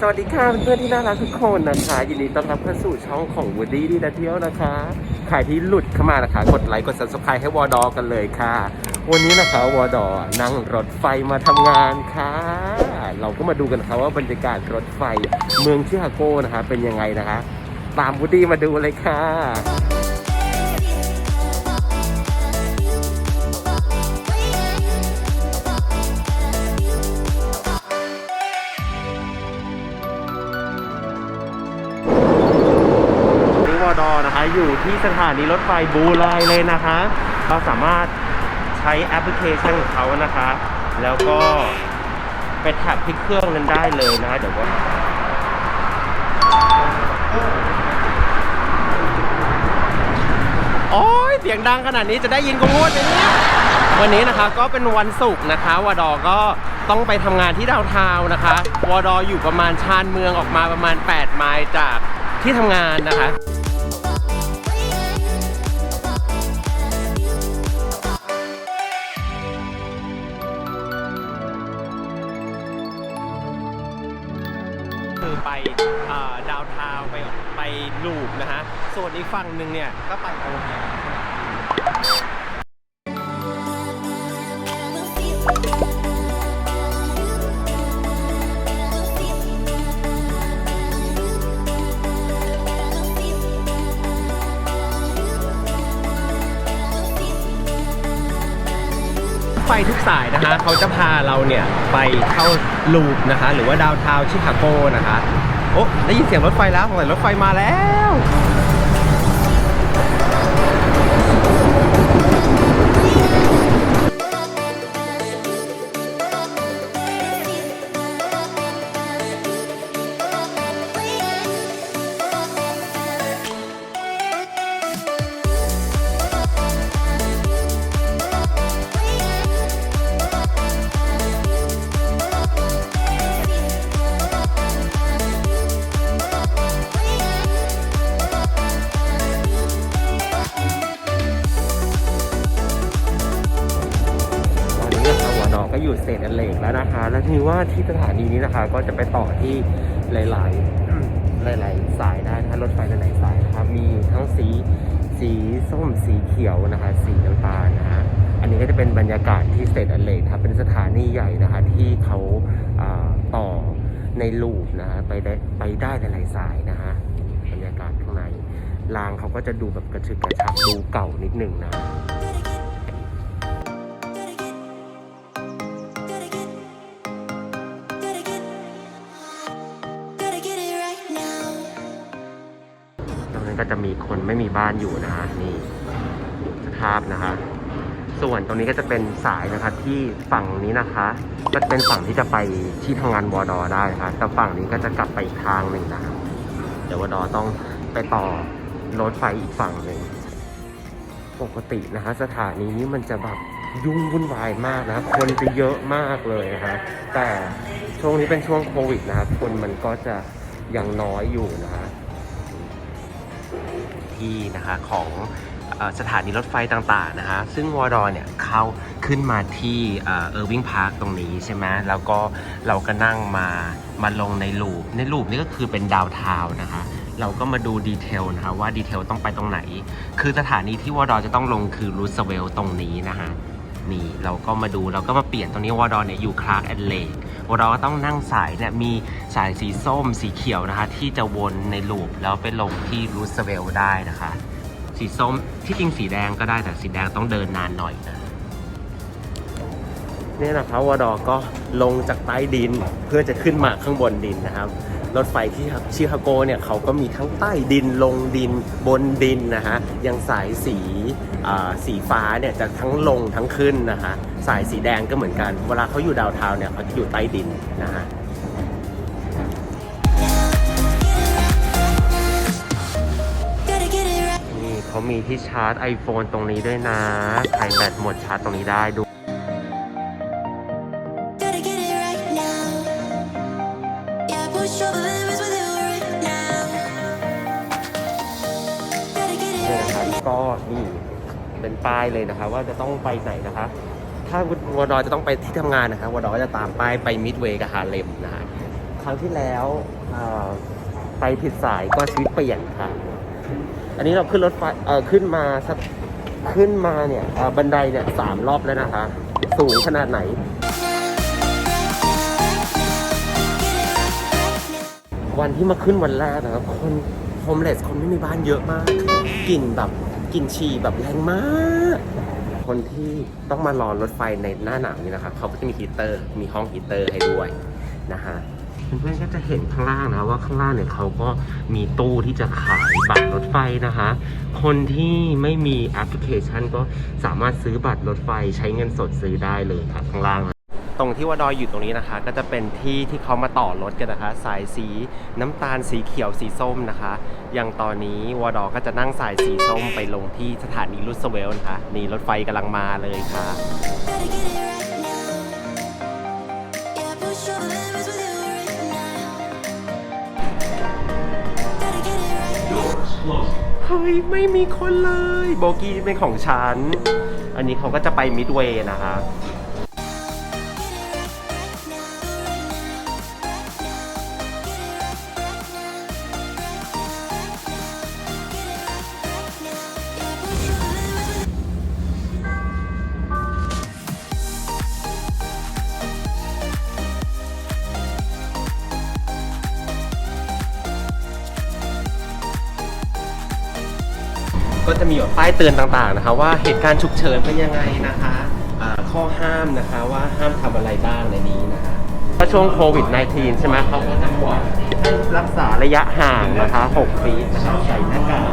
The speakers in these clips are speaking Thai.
สวัสดีค่ะเพื่อนที่น่ารักทุกคนนะคะ ยินดีต้อนรับเข้าสู่ช่องของวูดดี้ดีนะเที่ยวนะคะใครที่หลุดเข้ามานะคะ กดไลค์กดซับสไครต์ให้วอดอกันเลยค่ะ วันนี้นะคะวอดอนั่งรถไฟมาทำงานค่ะ เราก็มาดูกันค่ะว่าบรรยากาศรถไฟเมืองชิคาโกนะคะ เป็นยังไงนะคะ ตามวูดดี้มาดูเลยค่ะ อยู่ที่สถานีรถไฟบูไลเลยนะคะเราสามารถใช้แอปพลิเคชันของเขานะคะ แล้วก็ไปแท็บที่เครื่องนั้นได้เลยนะเดี๋ยวว่าโอ้ยเสียงดังขนาดนี้จะได้ยินกูพูดเลยเนี่ยวันนี้นะคะก็เป็นวันศุกร์นะคะวดอก็ต้องไปทำงานที่ดาวทาวนะคะวดออยู่ประมาณชานเมืองออกมาประมาณ 8 ไมล์จากที่ทำงานนะคะ ดาไปไปลูปนะฮะ ส่วนอีกฝั่งหนึ่งเนี่ยก็ไปโอแฮไฟทุกสายนะคะเขาจะพาเราเนี่ยไปเข้าลูปนะคะ หรือว่าดาวเทาชิคาโกนะคะ โอ้ได้ยินเสียงรถไฟแล้วสงสัยรถไฟมาแล้ว แล้วนะคะแล้วทีนี้ว่าที่สถานีนี้นะคะ ก็จะไปต่อที่หลาย ๆ หลาย ๆ สายได้นะคะรถไฟหลายๆสายนะครับมีทั้งสีสีส้มสีเขียวนะคะ สีน้ำตาลนะฮะอันนี้ก็จะเป็นบรรยากาศที่เศษอันเหล็กนะครับเป็นสถานีใหญ่นะคะที่เขาอ่าต่อในลูปนะคะไปได้ไปได้หลายๆสายนะคะบรรยากาศข้างในรางเขาก็จะดูแบบกระชึกกระชับดูเก่านิดนึงนะ จะมีคนไม่มีบ้านอยู่นะฮะนี่สภาพนะคะ ส่วนตรงนี้ก็จะเป็นสายนะคะที่ฝั่งนี้นะคะ ก็จะเป็นฝั่งที่จะไปที่ทำงานวอดอได้นะคะแต่ฝั่งนี้ก็จะกลับไปอีกทางหนึ่งนะเดี๋ยววอดอต้องไปต่อรถไฟอีกฝั่งหนึ่งปกตินะคะ สถานีนี้มันจะแบบยุ่งวุ่นวายมากนะคนจะเยอะมากเลยนะคะแต่ช่วงนี้เป็นช่วงโควิดนะครับคนมันก็จะยังน้อยอยู่นะคะ ที่นะคะของอสถานีรถไฟต่างๆนะคะซึ่งวอดอเนี่ยเข้าขึ้นมาที่เออร์วิงพาร์คตรงนี้ใช่ไหมแล้วก็เราก็นั่งมามาลงในลูปในลูปนี่ก็คือเป็นดาวเทาวนะคะเราก็มาดูดีเทลนะคะว่าดีเทลต้องไปตรงไหน คือสถานีที่วอดอจะต้องลงคือรูสเวลตรงนี้นะคะนี่เราก็มาดูเราก็มาเปลี่ยนตรงนี้วอดอเนี่ยอยู่คลาร์กแอนเลก เราก็ต้องนั่งสายเนี่ยมีสายสีส้มสีเขียวนะคะ ที่จะวนในลูปแล้วไปลงที่รูสเวลได้นะคะ สีส้มที่จริงสีแดงก็ได้แต่สีแดงต้องเดินนานหน่อยนะนี่นะครับวอดอก็ลงจากใต้ดินเพื่อจะขึ้นมาข้างบนดินนะครับ รถไฟที่ชิคาโกเนี่ยเขาก็มีทั้งใต้ดินลงดินบนดินนะฮะยังสายสีสีฟ้าเนี่ยจะทั้งลงทั้งขึ้นนะฮะสายสีแดงก็เหมือนกัน เวลาเขาอยู่ดาวเทาเนี่ยเขาจะอยู่ใต้ดินนะฮะนี่เขามีที่ชาร์จ iPhone ตรงนี้ด้วยนะใครแบตหมดชาร์จตรงนี้ได้ดู ป้ายเลยนะคะ ว่าจะต้องไปไหนนะคะ ถ้าวอดอจะต้องไปที่ทำงานนะคะวอดอก็จะตามป้ายไปมิดเวย์กับฮาเลมนะฮะครั้งที่แล้วไปผิดสายก็ชีวิตเปลี่ยนค่ะ อันนี้เราขึ้นรถไฟเออขึ้นมาสักขึ้นมาเนี่ยบันไดเนี่ยสามรอบแล้วนะคะ สูงขนาดไหน วันที่มาขึ้นวันแรกนะครับคนโฮมเลสคนไม่มีบ้านเยอะมากกลิ่นแบบ กลิ่นฉี่แบบแรงมาก คนที่ต้องมารอรถไฟในหน้าหนาวนี่นะครับเขาก็จะมีฮีเตอร์ มีห้องฮีเตอร์ให้ด้วยนะฮะเพื่อนๆก็จะเห็นข้างล่างนะว่าข้างล่างเนี่ยเขาก็มีตู้ที่จะขายบัตรรถไฟนะคะ คนที่ไม่มีแอปพลิเคชันก็สามารถซื้อบัตรรถไฟใช้เงินสดซื้อได้เลยครับข้างล่าง ตรงที่ว่าดอยอยู่ตรงนี้นะคะ ก็จะเป็นที่ที่เขามาต่อรถกันนะคะ สายสีน้ำตาลสีเขียวสีส้มนะคะ อย่างตอนนี้วอดอก็จะนั่งสายสีส้มไปลงที่สถานีรุสเวลนะคะนี่รถไฟกำลังมาเลยค่ะเฮ้ยไม่มีคนเลย โบกี้เป็นของฉัน อันนี้เขาก็จะไปมิดเวย์นะคะ ก็จะมีแบบป้ายเตือนต่างๆนะคะว่าเหตุการณ์ฉุกเฉินเป็นยังไงนะคะอ่าข้อห้ามนะคะว่าห้ามทำอะไรบ้างในนี้นะคะถ้าช่วงโควิด -19 ใช่ไหมเขาก็จะบอกรักษาระยะห่างนะคะ6ฟีตนะคะใส่หน้ากาก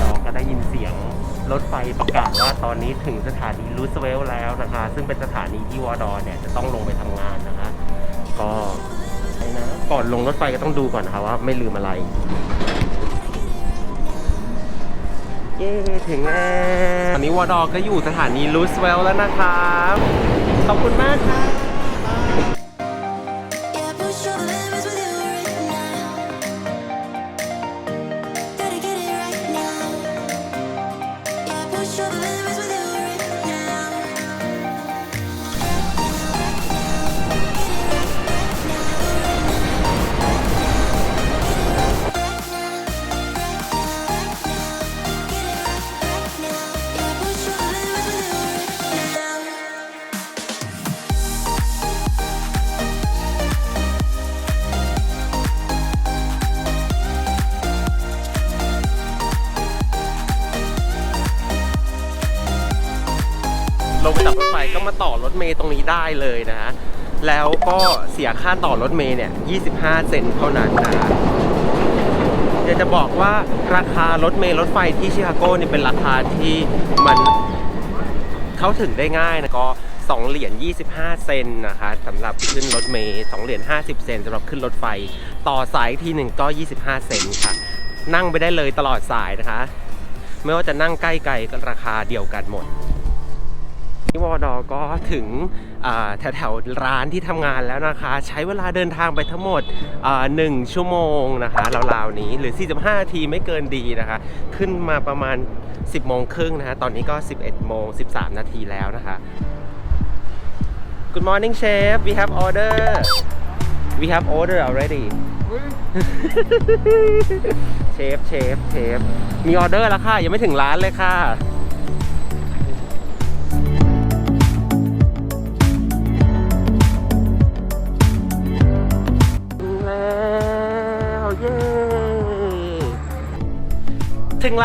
เราก็ได้ยินเสียงรถไฟประกาศว่าตอนนี้ถึงสถานีรูสเวลแล้วนะคะ ซึ่งเป็นสถานีที่วอดอเนี่ยจะต้องลงไปทำงานนะคะ ก็ก่อนลงรถไฟก็ต้องดูก่อนนะคะว่าไม่ลืมอะไร เย้ถึงแล้วตอนนี้วอดอก็อยู่สถานีลูสเวลแล้วนะครับ ขอบคุณมากครับ รถไฟก็มาต่อรถเมย์ตรงนี้ได้เลยนะฮะแล้วก็เสียค่าต่อรถเมย์เนี่ย 25 เซนเท่านั้นนะฮะอยากจะบอกว่าราคารถเมล์รถไฟที่ชิคาโกเนี่ยเป็นราคาที่มันเข้าถึงได้ง่ายนะก็ 2 เหรียญ 25 เซนนะคะสำหรับขึ้นรถเมล์2เหรียญ 50 เซนสำหรับขึ้นรถไฟ ต่อสายทีหนึ่งก็ 25 เซนค่ะ นั่งไปได้เลยตลอดสายนะคะ ไม่ว่าจะนั่งใกล้ไกลก็ราคาเดียวกันหมด นี่วอดอก็ถึงแถวแถวๆร้านที่ทำงานแล้วนะคะ ใช้เวลาเดินทางไปทั้งหมดหนึ่งชั่วโมงนะคะราวๆนี้หรือ 45นาทีไม่เกินดีนะคะ ขึ้นมาประมาณ 10โมงครึ่งนะคะตอนนี้ก็ 11โมง13 นาทีแล้วนะคะ Good morning chef we have order we have order already เชฟเชฟเชฟมีออเดอร์แล้วค่ะ ยังไม่ถึงร้านเลยค่ะ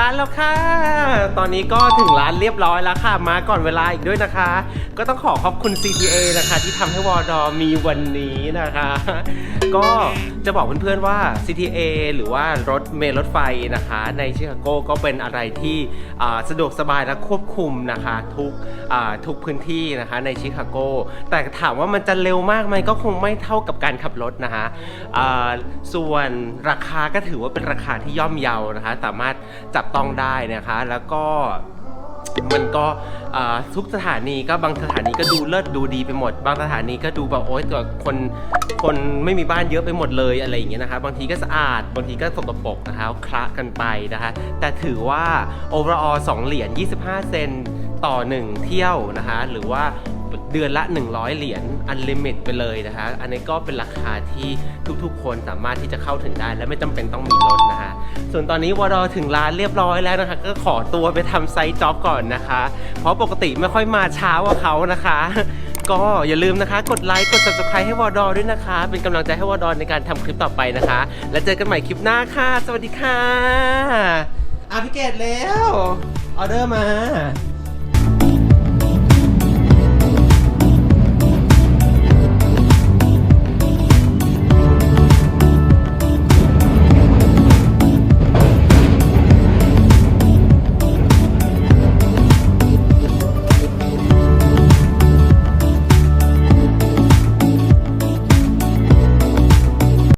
านแล้วค่ะ ตอนนี้ก็ถึงร้านเรียบร้อยแล้วค่ะ มาก่อนเวลาอีกด้วยนะคะ ก็ต้องขอขอบคุณ CTA นะคะ ที่ทำให้วอดอมีวันนี้นะคะ ก็ จะบอกเพื่อนๆว่า CTA หรือว่ารถเมล์รถไฟนะคะ ในชิคาโกก็เป็นอะไรที่สะดวกสบายและควบคุมนะคะทุกทุกพื้นที่นะคะในชิคาโก แต่ถามว่ามันจะเร็วมากไหมก็คงไม่เท่ากับการขับรถนะคะส่วนราคาก็ถือว่าเป็นราคาที่ย่อมเยานะคะ สามารถจับต้องได้นะคะ แล้วก็ มันก็ทุกสถานีก็บางสถานีก็ดูเลิศดูดีไปหมด บางสถานีก็ดูแบบโอ๊ยตับคนคนไม่มีบ้านเยอะไปหมดเลยอะไรอย่างเงี้ยนะคะบางทีก็สะอาด บางทีก็สกปรกนะคะคละกันไปนะคะ แต่ถือว่า overall 2 เหรียญ25 เซนต่อ 1 เที่ยวนะคะ หรือว่า เดือนละ 100 เหรียญ unlimit ไปเลยนะคะอันนี้ก็เป็นราคาที่ทุกๆ คนสามารถที่จะเข้าถึงได้ และไม่จำเป็นต้องมีรถนะคะส่วนตอนนี้วอดอถึงร้านเรียบร้อยแล้วนะคะ ก็ขอตัวไปทำไซต์จ็อบก่อนนะคะ เพราะปกติไม่ค่อยมาเช้าว่าเขานะคะ ก็อย่าลืมนะคะ กดไลค์ กด subscribe ให้วอดอด้วยนะคะ เป็นกำลังใจให้วอดอในการทำคลิปต่อไปนะคะ แล้วเจอกันใหม่คลิปหน้าค่ะ สวัสดีค่ะอาพิเกตแล้วออเดอร์มา